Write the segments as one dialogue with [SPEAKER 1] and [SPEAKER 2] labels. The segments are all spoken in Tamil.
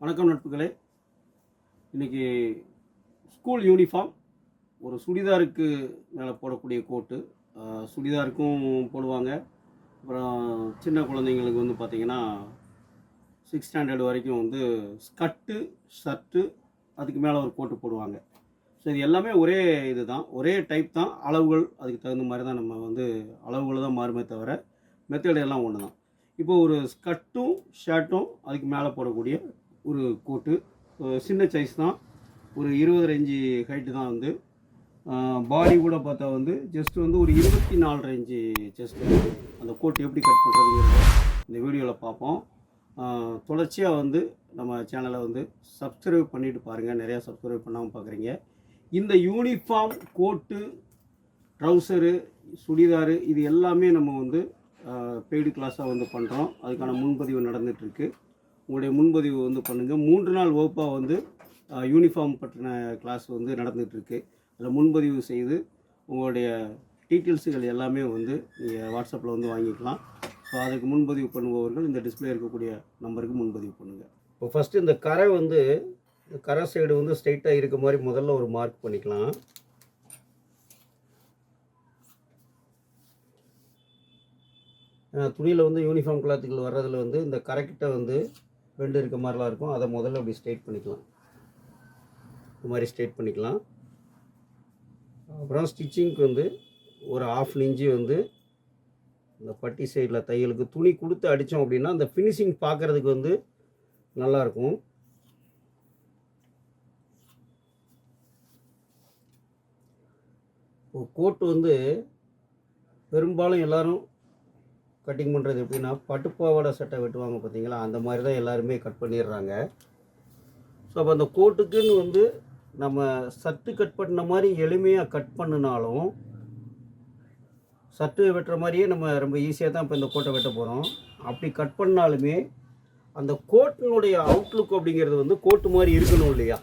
[SPEAKER 1] வணக்கம் நட்புகளே. இன்னைக்கு ஸ்கூல் யூனிஃபார்ம் ஒரு சுடிதாருக்கு மேலே போடக்கூடிய கோட்டு. சுடிதாருக்கும் போடுவாங்க. அப்புறம் சின்ன குழந்தைங்களுக்கு வந்து பார்த்திங்கன்னா சிக்ஸ் ஸ்டாண்டர்ட் வரைக்கும் வந்து ஸ்கர்ட்டு ஷர்ட்டு அதுக்கு மேலே ஒரு கோட்டு போடுவாங்க. ஸோ இது எல்லாமே ஒரே இது தான் ஒரே டைப் தான். அளவுகள் அதுக்கு தகுந்த மாதிரி தான் நம்ம வந்து அளவுகள் தான் மாறுமே தவிர மெத்தட் எல்லாம் ஒன்று தான் இப்போ ஒரு ஸ்கர்ட்டும் ஷர்ட்டும் அதுக்கு மேலே போடக்கூடிய ஒரு கோட்டு. சின்ன சைஸ் தான். ஒரு இருபது இன்ச்சு ஹைட்டு தான் வந்து. பாடி கூட பார்த்தா வந்து ஜஸ்ட் வந்து ஒரு இருபத்தி நாலு இன்ச்சு செஸ்ட்டு அந்த கோட் எப்படி கட் பண்ணுறதுங்கிறத இந்த வீடியோவில் பார்ப்போம். தொடர்ச்சியாக வந்து நம்ம சேனலை வந்து சப்ஸ்கிரைப் பண்ணிவிட்டு பாருங்கள் நிறையா சப்ஸ்கிரைப் பண்ணாமல் பார்க்குறீங்க இந்த யூனிஃபார்ம் கோட்டு ட்ரௌசரு சுடிதாரு இது எல்லாமே நம்ம வந்து பெய்டு கிளாஸாக வந்து பண்ணுறோம் அதுக்கான முன்பதிவு நடந்துகிட்ருக்கு உங்களுடைய முன்பதிவு வந்து பண்ணுங்கள் மூன்று நாள் வகுப்பாக வந்து யூனிஃபார்ம் பற்றின கிளாஸ் வந்து நடந்துகிட்ருக்கு அதில் முன்பதிவு செய்து உங்களுடைய டீட்டெயில்ஸுகள் எல்லாமே வந்து நீங்கள் வாட்ஸ்அப்பில் வந்து வாங்கிக்கலாம். ஸோ அதுக்கு முன்பதிவு பண்ணுபவர்கள் இந்த டிஸ்பிளே இருக்கக்கூடிய நம்பருக்கு முன்பதிவு பண்ணுங்கள் இப்போ ஃபஸ்ட்டு இந்த கரை வந்து கரை சைடு வந்து ஸ்ட்ரைட்டாக இருக்க மாதிரி முதல்ல ஒரு மார்க் பண்ணிக்கலாம். துணியில் வந்து யூனிஃபார்ம் கிளாத்துகள் வர்றதில் வந்து இந்த கரைக்கிட்ட வந்து பெண்டு இருக்க மாதிரிலாம் இருக்கும். அதை முதல்ல அப்படி ஸ்ட்ரெயிட் பண்ணிக்கலாம். இந்த மாதிரி ஸ்ட்ரைட் பண்ணிக்கலாம். அப்புறம் ஸ்டிச்சிங்க்கு வந்து ஒரு ஆஃப் இன்ச்சு வந்து இந்த பட்டி சைடில் தையலுக்கு துணி கொடுத்து அடித்தோம் அப்படின்னா அந்த ஃபினிஷிங் பார்க்குறதுக்கு வந்து நல்லாயிருக்கும் கோட்டு வந்து பெரும்பாலும் எல்லாரும் கட்டிங் பண்ணுறது எப்படின்னா பட்டுப்பாவாடை சட்டை வெட்டுவாங்க பார்த்தீங்களா அந்த மாதிரி தான் எல்லாருமே கட் பண்ணிடுறாங்க. ஸோ அப்போ அந்த கோட்டுக்குன்னு வந்து நம்ம சட்டு கட் பண்ண மாதிரி எளிமையாக கட் பண்ணினாலும் சட்டு வெட்டுற மாதிரியே நம்ம ரொம்ப ஈஸியாக தான் இப்போ இந்த கோட்டை வெட்ட போகிறோம் அப்படி கட் பண்ணாலுமே அந்த கோட்டினுடைய அவுட்லுக் அப்படிங்கிறது வந்து கோட்டு மாதிரி இருக்கணும் இல்லையா?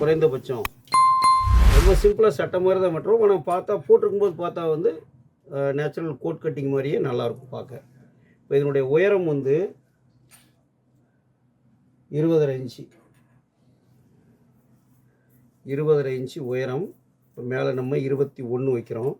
[SPEAKER 1] குறைந்தபட்சம். ரொம்ப சிம்பிளாக சட்டை மாதிரி தான் வெட்டுறோம். ஆனால் பார்த்தா போட்டிருக்கும்போது பார்த்தா வந்து நேச்சுரல் கோட் கட்டிங் மாதிரியே நல்லாயிருக்கும் பார்க்க. இப்போ இதனுடைய உயரம் வந்து இருபதரை இன்ச்சு. இருபதரை இன்ச்சு உயரம். இப்போ மேலே நம்ம இருபத்தி ஒன்று வைக்கிறோம்.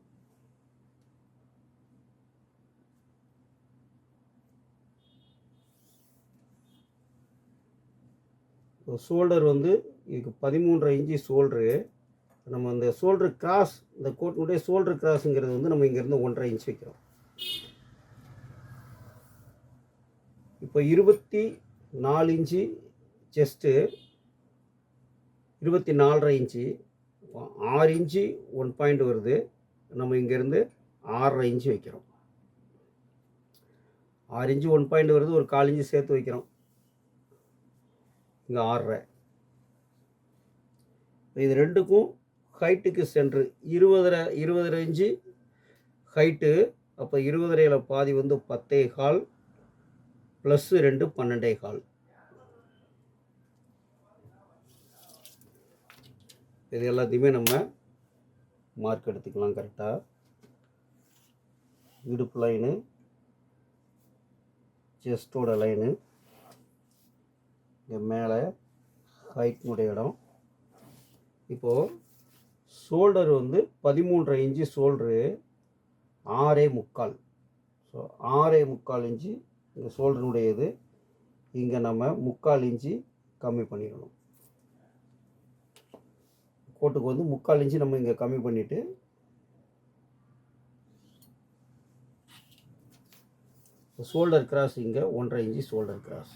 [SPEAKER 1] ஷோல்டர் வந்து இதுக்கு பதிமூன்றரை இன்ச்சு ஷோல்டரு நம்ம அந்த ஷோல்டர் கிராஸ் இந்த கோட்டினுடைய ஷோல்டர் கிராஸுங்கிறது வந்து நம்ம இங்கேருந்து ஒன்றரை இன்ச் வைக்கிறோம். இப்போ இருபத்தி நாலு இன்ச்சு செஸ்ட்டு இருபத்தி நாலரை இன்ச்சு இப்போ ஆறு இன்ச்சு ஒன் பாயிண்ட் வருது. நம்ம இங்கேருந்து ஆறரை இன்ச்சு வைக்கிறோம். ஆறு இன்ச்சு ஒன் பாயிண்ட் வருது ஒரு கால் இன்ச்சு சேர்த்து வைக்கிறோம். இங்கே ஆறரை. இது ரெண்டுக்கும் ஹைட்டுக்கு சென்ட்ரு இருபதரை இருபதரை இன்ச்சு ஹைட்டு அப்போ இருபதரையில் பாதி வந்து பத்தே கால் ப்ளஸ்ஸு ரெண்டு பன்னெண்டே கால். இது எல்லாத்தையுமே நம்ம மார்க் எடுத்துக்கலாம் கரெக்டாக இடுப்பு லைனு செஸ்டோட லைனு இங்கே மேலே ஹைட்னுடைய இடம். இப்போது ஷோல்டர் வந்து பதிமூன்றரை இன்ச்சு ஷோல்டரு ஆறே முக்கால். ஸோ ஆறே முக்கால் இன்ச்சு இந்த ஷோல்டருடையது இங்கே நம்ம முக்கால் இன்ச்சு கம்மி பண்ணிடணும். கோட்டுக்கு வந்து முக்கால் இன்ச்சு நம்ம இங்கே கம்மி பண்ணிவிட்டு ஷோல்டர் கிராஸ் இங்கே ஒன்றரை இன்ச்சு ஷோல்டர் கிராஸ்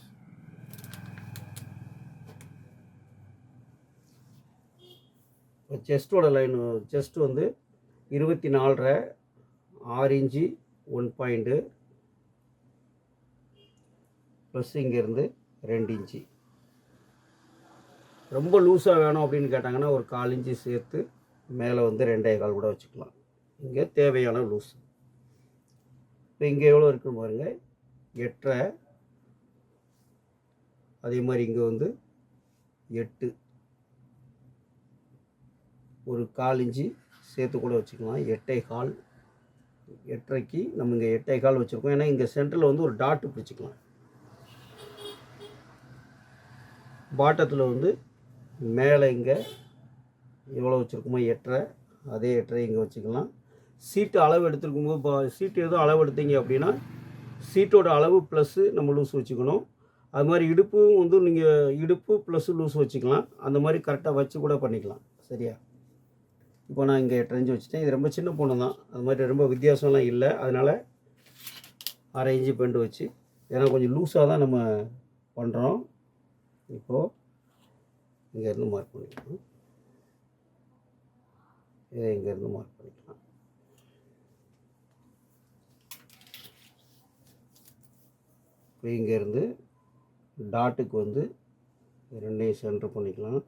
[SPEAKER 1] செஸ்ட்டோட லைன் செஸ்ட் வந்து இருபத்தி நாலரை ஆறு இன்ச்சு ஒன் பாயிண்ட்டு ப்ளஸ் இங்கேருந்து ரெண்டு இன்ச்சு. ரொம்ப லூஸாக வேணும் அப்படின்னு கேட்டாங்கன்னா ஒரு கால் இன்ச்சு சேர்த்து மேலே வந்து ரெண்டே கால் கூட வச்சுக்கலாம். இங்கே தேவையான லூஸ். இப்போ இங்கே எவ்வளோ இருக்குன்னு பாருங்கள் எட்டரை. அதே மாதிரி இங்கே வந்து எட்டு. ஒரு கால் இஞ்சி சேர்த்து கூட வச்சுக்கலாம். எட்டை கால் எட்டரைக்கு நம்ம இங்கே எட்டை கால் வச்சுருக்கோம். ஏன்னா இங்கே சென்டரில் வந்து ஒரு டாட்டு பிடிச்சிக்கலாம் பாட்டத்தில் வந்து மேலே இங்கே எவ்வளோ வச்சுருக்குமோ எட்டரை அதே எட்டரை இங்கே வச்சுக்கலாம். சீட்டு அளவு எடுத்துருக்கும் போது இப்போ சீட்டு எதுவும் அளவு எடுத்தீங்க அப்படின்னா சீட்டோட அளவு ப்ளஸ்ஸு நம்ம லூஸ் வச்சுக்கணும். அது மாதிரி இடுப்பும் வந்து நீங்கள் இடுப்பு ப்ளஸ்ஸு லூஸ் வச்சுக்கலாம். அந்த மாதிரி கரெக்டாக வச்சு கூட பண்ணிக்கலாம். சரியா? இப்போ நான் இங்கே எட்டரை இன்ச்சு வச்சுட்டேன். இது ரொம்ப சின்ன பொண்ணு தான். அது மாதிரி ரொம்ப வித்தியாசம்லாம் இல்லை. அதனால் அரை இஞ்சி பெண்டு வச்சு ஏன்னா கொஞ்சம் லூஸாக தான் நம்ம பண்ணுறோம் இப்போது இங்கேருந்து மார்க் பண்ணிக்கலாம். இதை இங்கேருந்து மார்க் பண்ணிக்கலாம். இப்போ இங்கேருந்து டாட்டுக்கு வந்து ரெண்டையும் சென்டர் பண்ணிக்கலாம்.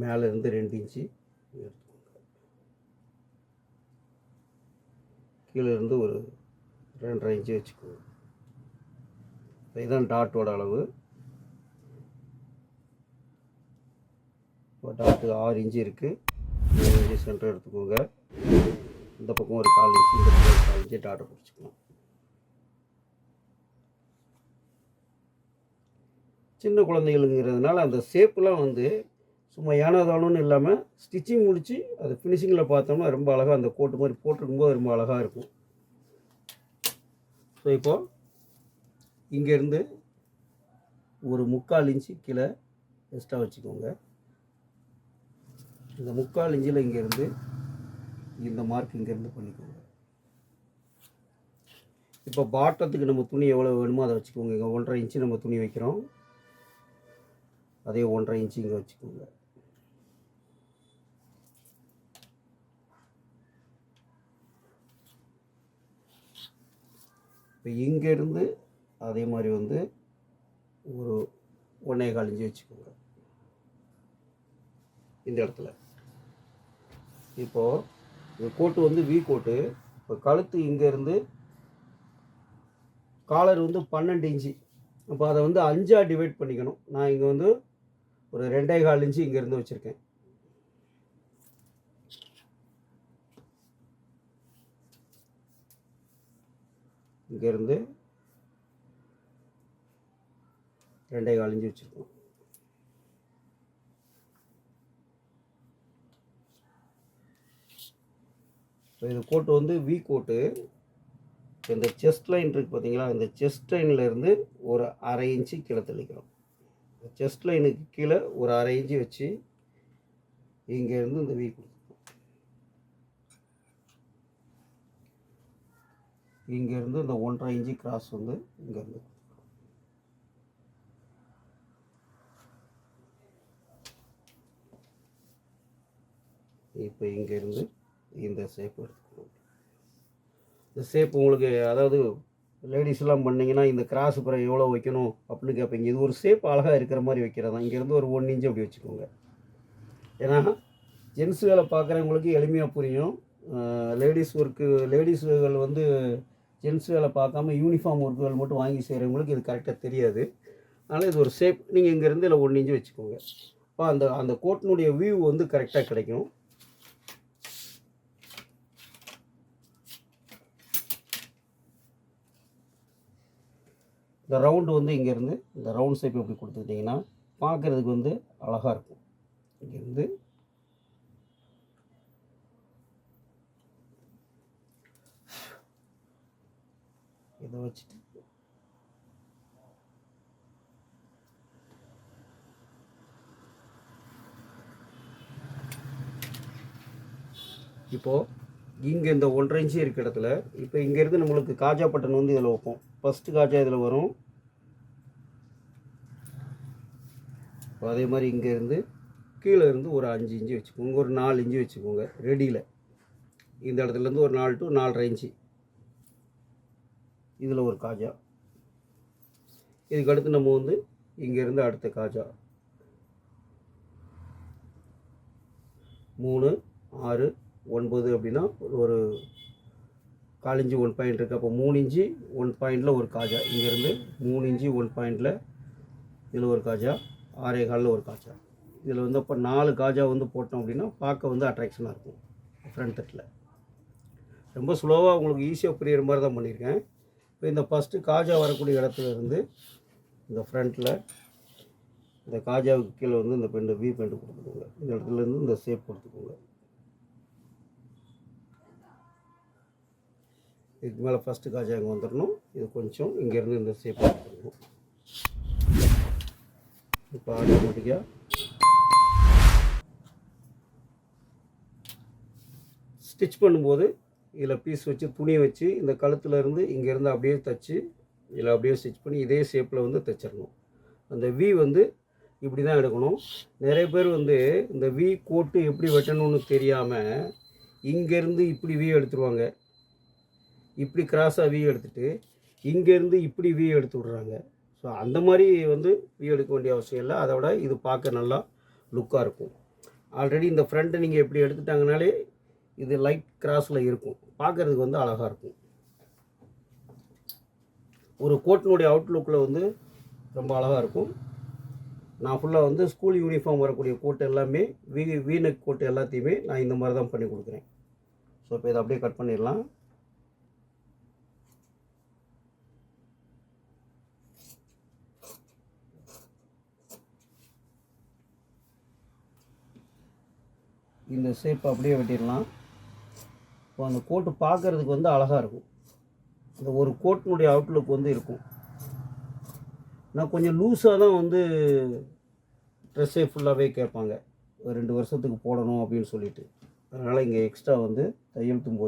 [SPEAKER 1] மேலே இருந்து ரெண்டு இன்ச்சு எடுத்துக்கோங்க. கீழே இருந்து ஒரு ரெண்டரை இன்ச்சு வச்சுக்கோங்க. இதுதான் டாட்டோட அளவு. இப்போ டாட்டு ஆறு இன்ச்சு இருக்குது ஏழு இன்ச்சு சென்டர் எடுத்துக்கோங்க. இந்த பக்கம் ஒரு கால் இன்ச்சு இந்த பக்கம் ஒரு கால் இன்ச்சு டாட்டை பிடிச்சிக்கலாம். சின்ன குழந்தைகளுங்கிறதுனால அந்த ஷேப்புலாம் வந்து சும்மா ஏனாதானம்னு இல்லாமல் ஸ்டிச்சிங் முடித்து அது ஃபினிஷிங்கில் பார்த்தோம்னா ரொம்ப அழகாக அந்த கோட்டு மாதிரி போட்டிருக்கும்போது ரொம்ப அழகாக இருக்கும். ஸோ இப்போது இங்கேருந்து ஒரு முக்கால் இன்ச்சு கீழே எக்ஸ்ட்ரா வச்சுக்கோங்க. இந்த முக்கால் இன்ச்சில் இங்கேருந்து இந்த மார்க் இங்கேருந்து பண்ணிக்கோங்க. இப்போ பாட்டத்துக்கு நம்ம துணி எவ்வளோ வேணுமோ அதை வச்சுக்கோங்க. இங்கே ஒன்றரை இன்ச்சு நம்ம துணி வைக்கிறோம். அதே ஒன்றரை இன்ச்சு இங்கே வச்சுக்கோங்க. இப்போ இங்கேருந்து அதே மாதிரி வந்து ஒரு ஒன்றே கால் இன்ச்சு வச்சுக்கோங்க. இந்த இடத்துல. இப்போது இந்த கோட்டு வந்து வி கோட்டு. இப்போ கழுத்து இங்கேருந்து காலர் வந்து பன்னெண்டு இன்ச்சு. அப்போ அதை வந்து அஞ்சாக டிவைட் பண்ணிக்கணும். நான் இங்கே வந்து ஒரு ரெண்டே கால் இன்ச்சு இங்கேருந்து வச்சுருக்கேன். இங்கேருந்து ரெண்டே கால் இஞ்சி வச்சுருக்கோம். ஸோ இது கோட்டு வந்து வி கோட்டு. இந்த செஸ்ட் லைன் இருக்குது பார்த்தீங்களா? இந்த செஸ்ட் லைனில் இருந்து ஒரு அரை இன்ச்சு கீழே தெளிக்கிறோம் செஸ்ட் லைனுக்கு கீழே ஒரு அரை இன்ச்சு வச்சு இங்கேருந்து இந்த வி கொடுக்கும் இங்கேருந்து இந்த ஒன்றரை இன்ச்சு கிராஸ் வந்து இங்கேருந்து. இப்போ இங்கேருந்து இந்த ஷேப் எடுத்துக்கணும். இந்த ஷேப் உங்களுக்கு அதாவது லேடிஸ்லாம் பண்ணிங்கன்னா இந்த கிராஸ் அப்புறம் எவ்வளோ வைக்கணும் அப்படின்னு கேட்பீங்க. இது ஒரு ஷேப் அழகாக இருக்கிற மாதிரி வைக்கிறது? தான் இங்கேருந்து ஒரு ஒன் இன்ச்சு அப்படி வச்சுக்கோங்க. ஏன்னா ஜென்ஸ் வேலை பார்க்குறவங்களுக்கு எளிமையாக புரியும். லேடிஸ் ஒர்க்கு லேடிஸ்கள் வந்து ஜென்ஸ் வேலை பார்க்காம யூனிஃபார்ம் ஒர்க்குகள் மட்டும் வாங்கி செய்கிறவங்களுக்கு இது கரெக்டாக தெரியாது. அதனால் இது ஒரு சேஃப் நீங்கள் இங்கேருந்து இல்லை ஒன்று இஞ்சு வச்சுக்கோங்க. அப்போ அந்த அந்த கோட்டினுடைய வியூ வந்து கரெக்டாக கிடைக்கும். இந்த ரவுண்டு வந்து இங்கேருந்து இந்த ரவுண்ட் ஷேப் எப்படி கொடுத்துக்கிட்டிங்கன்னா பார்க்குறதுக்கு வந்து அழகாக இருக்கும். இங்கேருந்து இதை வச்சுட்டு. இப்போது இங்கே இந்த ஒன்றரை இன்ச்சு இருக்க இடத்துல இப்போ இங்கேருந்து நம்மளுக்கு காஜா பட்டன் வந்து இதில் வைப்போம். ஃபஸ்ட்டு காஜா இதில் வரும். அதே மாதிரி இங்கேருந்து கீழே இருந்து ஒரு அஞ்சு இன்ச்சு வச்சுக்கோங்க. ஒரு நாலு இன்ச்சு வச்சுக்கோங்க. ரெடியில் இந்த இடத்துலேருந்து ஒரு நாலு டு நாலரை இன்ச்சு இதில் ஒரு காஜா. இதுக்கு அடுத்து நம்ம வந்து இங்கேருந்து அடுத்த காஜா. மூணு ஆறு ஒன்பது அப்படின்னா ஒரு கால் இன்ச்சு ஒன் பாயிண்ட் இருக்குது அப்போ மூணு இன்ச்சு ஒன் பாயிண்டில் ஒரு காஜா. இங்கேருந்து மூணு இன்ச்சு ஒன் பாயிண்டில் இதில் ஒரு காஜா. ஆறே காலில் ஒரு காஜா. இதில் வந்து அப்போ நாலு காஜா வந்து போட்டோம் அப்படின்னா பார்க்க வந்து அட்ராக்ஷனாக இருக்கும். ஃப்ரண்ட் தட்டில் ரொம்ப ஸ்லோவாக உங்களுக்கு ஈஸியாக புரியுற மாதிரி தான் பண்ணியிருக்கேன். இப்போ இந்த ஃபஸ்ட்டு காஜா வரக்கூடிய இடத்துல இருந்து இந்த ஃப்ரண்ட்டில் இந்த காஜாவுக்கு கீழே வந்து இந்த பெண்டு வி பெண்டு கொடுத்துக்கோங்க. இந்த இடத்துல இருந்து இந்த ஷேப் கொடுத்துக்கோங்க. இதுக்கு மேலே ஃபஸ்ட்டு காஜா இங்கே வந்துடணும் இது கொஞ்சம் இங்கேருந்து இந்த ஷேப் கொடுத்துக்கணும் இப்போ ஆட்டோமேட்டிக்காக ஸ்டிச் பண்ணும்போது இதில் பீஸ் வச்சு துணி வச்சு இந்த கழுத்தில் இருந்து இங்கேருந்து அப்படியே தைச்சி இதில் அப்படியே ஸ்டிச் பண்ணி இதே ஷேப்பில் வந்து தைச்சிடணும். அந்த வி வந்து இப்படி தான் எடுக்கணும். நிறைய பேர் வந்து இந்த வி கோட்டு எப்படி வெட்டணும்னு தெரியாமல் இங்கேருந்து இப்படி வி எடுத்துருவாங்க. இப்படி கிராஸாக வி எடுத்துட்டு இங்கேருந்து இப்படி வி எடுத்து விட்றாங்க. ஸோ அந்த மாதிரி வந்து வி எடுக்க வேண்டிய அவசியம் இல்லை. அதை விட இது பார்க்க நல்லா லுக்காக இருக்கும். ஆல்ரெடி இந்த ஃப்ரண்ட்டை நீங்கள் எப்படி எடுத்துட்டாங்கனாலே இது லைட் கிராஸில் இருக்கும். பார்க்குறதுக்கு வந்து அழகாக இருக்கும். ஒரு கோட்டினுடைய அவுட்லுக்கில் வந்து ரொம்ப அழகாக இருக்கும். நான் ஃபுல்லாக வந்து ஸ்கூல் யூனிஃபார்ம் வரக்கூடிய கோட் எல்லாமே வீ வீணக் கோட் எல்லாத்தையுமே நான் இந்த மாதிரி தான் பண்ணி கொடுக்குறேன். ஸோ இப்போ இதை அப்படியே கட் பண்ணிடலாம். இந்த ஷேப் அப்படியே வெட்டிடலாம். இப்போ அந்த கோட்டு பார்க்குறதுக்கு வந்து அழகாக இருக்கும். இந்த ஒரு கோட்டினுடைய அவுட்லுக் வந்து இருக்கும். நான் கொஞ்சம் லூஸாக தான் வந்து ட்ரெஸ்ஸே ஃபுல்லாகவே கேட்பாங்க. ஒரு ரெண்டு வருஷத்துக்கு போடணும் அப்படின்னு சொல்லிட்டு. அதனால் இங்கே எக்ஸ்ட்ரா வந்து தையல் தும்பு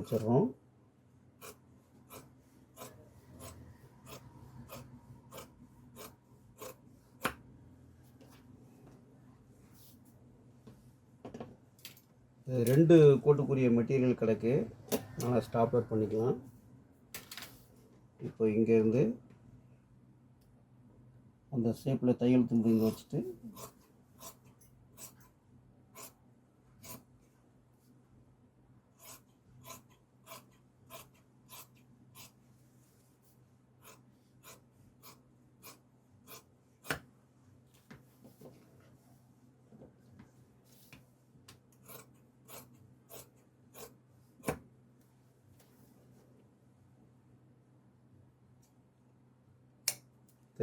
[SPEAKER 1] இது ரெண்டு கோட்டுக்குரிய மெட்டீரியல் கிடக்கு. அதனால் ஸ்டாப்லர் பண்ணிக்கலாம். இப்போ இங்கேருந்து அந்த ஷேப்பில் தையல் துண்டு இங்கே வச்சுட்டு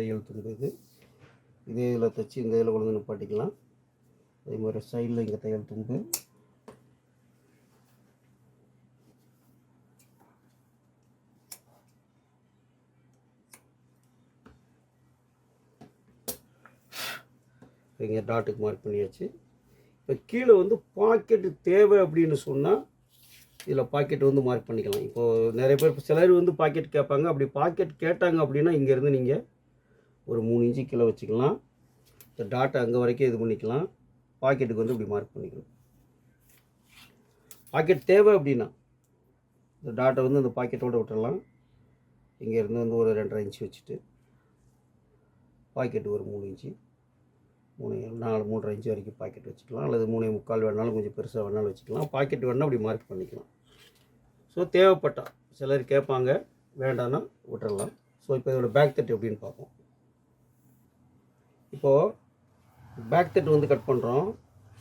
[SPEAKER 1] தையல் துண்டு இது இதே இதில் தைச்சி இந்த இதில் கொண்டு வந்து நிப்பாட்டிக்கலாம் அதே மாதிரி சைடில் இங்கே தையல் துண்டு. இங்கே டாட்டுக்கு மார்க் பண்ணியாச்சு. இப்போ கீழே வந்து பாக்கெட்டு தேவை அப்படின்னு சொன்னால் இதில் பாக்கெட் வந்து மார்க் பண்ணிக்கலாம். இப்போது நிறைய பேர் சிலர் வந்து பாக்கெட் கேட்பாங்க. அப்படி பாக்கெட் கேட்டாங்க அப்படின்னா இங்கேருந்து நீங்கள் ஒரு மூணு இன்ச்சு கீழே வச்சுக்கலாம். இந்த டாட்டை அங்கே வரைக்கும் இது பண்ணிக்கலாம். பாக்கெட்டுக்கு வந்து இப்படி மார்க் பண்ணிக்கலாம் பாக்கெட் தேவை அப்படின்னா இந்த டாட்டை வந்து அந்த பாக்கெட்டோடு விட்டுறலாம். இங்கேருந்து வந்து ஒரு ரெண்டரை இன்ச்சு வச்சுட்டு பாக்கெட்டு ஒரு மூணு இன்ச்சு மூணு நாலு மூன்றரை இன்ச்சு வரைக்கும் பாக்கெட் வச்சுக்கலாம். அல்லது மூணே முக்கால் வேணாலும் கொஞ்சம் பெருசாக வேணாலும் வச்சுக்கலாம். பாக்கெட் வேணால் அப்படி மார்க் பண்ணிக்கலாம். ஸோ தேவைப்பட்டால் சிலர் கேட்பாங்க வேண்டாம்னா விட்டுறலாம். ஸோ இப்போ இதோட பேக் தட்டு எப்படின்னு பார்ப்போம். இப்போது பேக் தட்டு வந்து கட் பண்ணுறோம்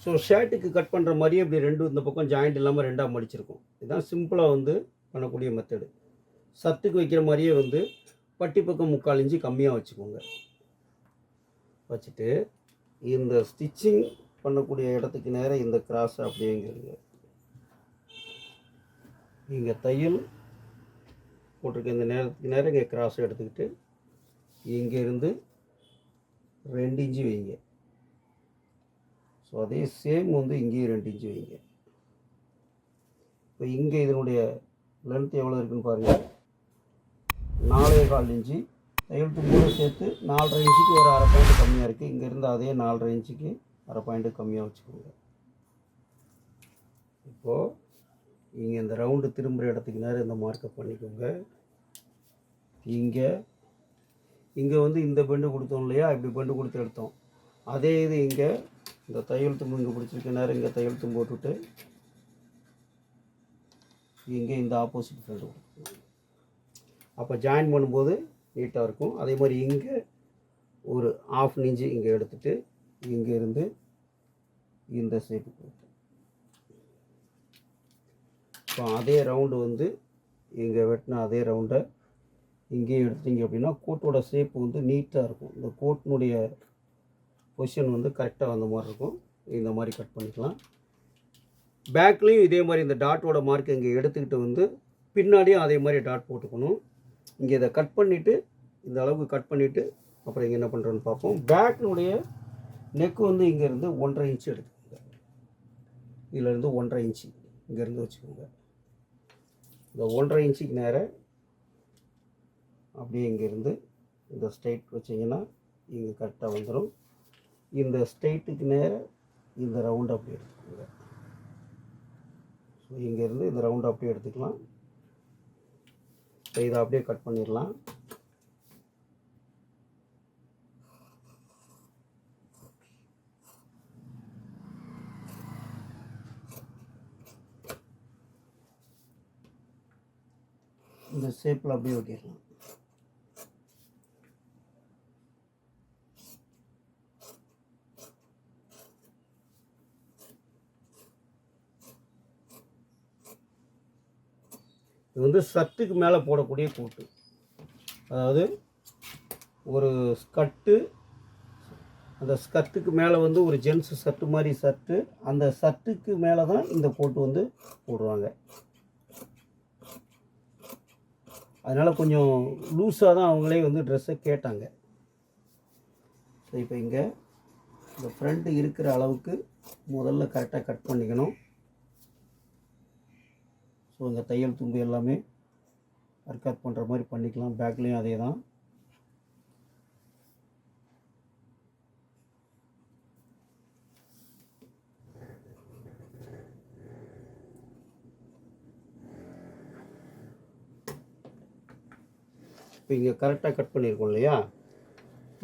[SPEAKER 1] ஸோ ஷர்ட்டுக்கு கட் பண்ணுற மாதிரியே இப்படி ரெண்டு இந்த பக்கம் ஜாயிண்ட் இல்லாமல் ரெண்டாக மடிச்சிருக்கும். இதுதான் சிம்பிளாக வந்து பண்ணக்கூடிய மெத்தடு சத்துக்கு வைக்கிற மாதிரியே வந்து பட்டி பக்கம் முக்கால் இன்ச்சு கம்மியாக வச்சுக்கோங்க. வச்சுட்டு இந்த ஸ்டிச்சிங் பண்ணக்கூடிய இடத்துக்கு நேராக இந்த கிராஸ் அப்படிங்கிறது இங்கே தையல் போட்டிருக்க இந்த நேரத்துக்கு நேரம் இங்கே கிராஸ் எடுத்துக்கிட்டு இங்கேருந்து ரெண்டு இன்ச்சு வைங்க. ஸோ அதே சேம் வந்து இங்கேயும் ரெண்டு இன்ச்சு வைங்க. இப்போ இங்கே இதனுடைய லென்த் எவ்வளோ இருக்குன்னு பாருங்கள் நாலே கால் இன்ச்சு. தையல் தும்போடு சேர்த்து நாலரை இன்ச்சுக்கு ஒரு அரை பாயிண்ட் கம்மியாக இருக்குது இங்கேருந்து அதே நாலரை இன்ச்சுக்கு அரை பாயிண்ட்டு கம்மியாக வச்சுக்கோங்க. இப்போது இங்கே இந்த ரவுண்டு திரும்புகிற இடத்துக்கு நேரம் இந்த மார்க்கப் பண்ணிக்கோங்க. இங்கே இங்கே வந்து இந்த பெண்டு கொடுத்தோம் இல்லையா? இப்படி பெண்டு கொடுத்து எடுத்தோம். அதே இது இங்கே இந்த தையல் தும்பு இங்கே பிடிச்சிருக்க. நேரம் இங்கே தையல் தும்பு போட்டுவிட்டு இங்கே இந்த ஆப்போசிட் ஃப்ரெண்டு கொடுத்தோம். அப்போ ஜாயின் பண்ணும்போது நீட்டாக இருக்கும். அதே மாதிரி இங்கே ஒரு ஆஃப் இன்ச்சு இங்கே எடுத்துட்டு இங்கே இருந்து இந்த ஷேப்புக்கு இப்போ அதே ரவுண்டு வந்து இங்கே வெட்டின அதே ரவுண்டை இங்கேயும் எடுத்தீங்க அப்படின்னா கோட்டோட ஷேப் வந்து நீட்டாக இருக்கும். இந்த கோட்டினுடைய பொசிஷன் வந்து கரெக்டாக வந்த மாதிரி இருக்கும். இந்த மாதிரி கட் பண்ணிக்கலாம். பேக்லேயும் இதே மாதிரி இந்த டாட்டோட மார்க் இங்கே எடுத்துக்கிட்டு வந்து பின்னாடியும் அதே மாதிரி டாட் போட்டுக்கணும். இங்கே இதை கட் பண்ணிவிட்டு இந்த அளவுக்கு கட் பண்ணிவிட்டு அப்புறம் இங்கே என்ன பண்ணுறோன்னு பார்ப்போம். பேக்கினுடைய நெக் வந்து இங்கேருந்து ஒன்றரை இன்ச்சு எடுத்துக்கோங்க. இதிலேருந்து ஒன்றரை இன்ச்சு இங்கேருந்து வச்சுக்கோங்க. இந்த ஒன்றரை இன்ச்சுக்கு நேராக அப்படியே இங்கேருந்து இந்த ஸ்ட்ரைட் வச்சிங்கன்னா இங்கே கரெக்டாக வந்துடும் இந்த ஸ்ட்ரைட்டுக்கு நேராக இந்த ரவுண்ட் அப்படி எடுத்துக்கோங்க. ஸோ இங்கேருந்து இந்த ரவுண்ட் அப்படியே எடுத்துக்கலாம். இப்போ இதை அப்படியே கட் பண்ணிடலாம். இந்த ஷேப்பில் அப்படியே ஓட்டிடலாம் இது வந்து சத்துக்கு மேலே போடக்கூடிய கூட்டு. அதாவது ஒரு ஸ்கர்ட்டு அந்த ஸ்கர்ட்டுக்கு மேலே வந்து ஒரு ஜென்ஸ் சட்டு மாதிரி சட்டு அந்த சட்டுக்கு மேலே தான் இந்த கோட்டு வந்து போடுவாங்க. அதனால் கொஞ்சம் லூஸாக தான் அவங்களே வந்து ட்ரெஸ்ஸை கேட்டாங்க. ஸோ இப்போ இங்கே இந்த ஃப்ரண்ட்டு இருக்கிற அளவுக்கு முதல்ல கரெக்டாக கட் பண்ணிக்கணும். ஸோ இந்த தையல் துண்டு எல்லாமே ஒர்க் பண்ணுற மாதிரி பண்ணிக்கலாம். பேக்லேயும் அதே தான் இப்போ இங்கே கரெக்டாக கட் பண்ணியிருக்கோம் இல்லையா?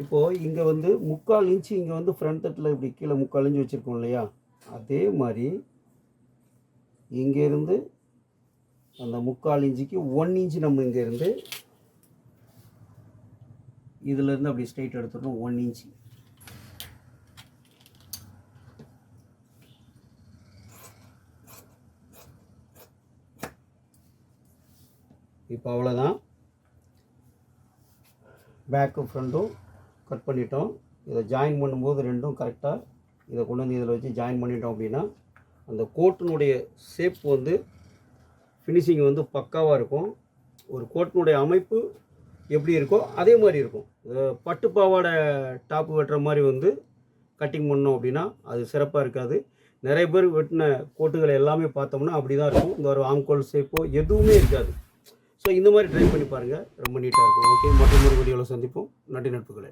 [SPEAKER 1] இப்போது இங்கே வந்து முக்கால் இன்ச்சு இங்கே வந்து ஃப்ரண்ட் தட்டில் இப்படி கீழே முக்கால் இன்ச்சு வச்சுருக்கோம் இல்லையா? அதே மாதிரி இங்கேருந்து அந்த முக்கால் இன்ச்சுக்கு ஒன் இன்ச்சு நம்ம இங்கேருந்து இதிலேருந்து அப்படி ஸ்ட்ரைட் எடுத்துடணும் ஒன் இன்ச்சு. இப்போ அவ்வளோதான் பேக்கும் ஃப்ரண்ட்டும் கட் பண்ணிட்டோம். இதை ஜாயின் பண்ணும்போது ரெண்டும் கரெக்டாக இதை கொண்டு வந்து இதில் வச்சு ஜாயின் பண்ணிட்டோம் அப்படின்னா அந்த கோட்டினுடைய ஷேப் வந்து ஃபினிஷிங் வந்து பக்காவாக இருக்கும். ஒரு கோட்டினுடைய அமைப்பு எப்படி இருக்கோ அதே மாதிரி இருக்கும். பட்டு பாவாடை டாப்பு வெட்டுற மாதிரி வந்து கட்டிங் பண்ணோம் அப்படின்னா அது சிறப்பாக இருக்காது. நிறைய பேர் வெட்டின கோட்டுகளை எல்லாமே பார்த்தோம்னா அப்படி தான் இருக்கும். இந்த ஒரு ஆம்கோல் ஷேப்போ எதுவுமே இருக்காது. ஸோ இந்த மாதிரி ட்ரை பண்ணி பாருங்கள் ரொம்ப நீட்டாக இருக்கும். ஓகே மற்றொரு வீடியோவில் சந்திப்போம். நன்றி நட்புகளை.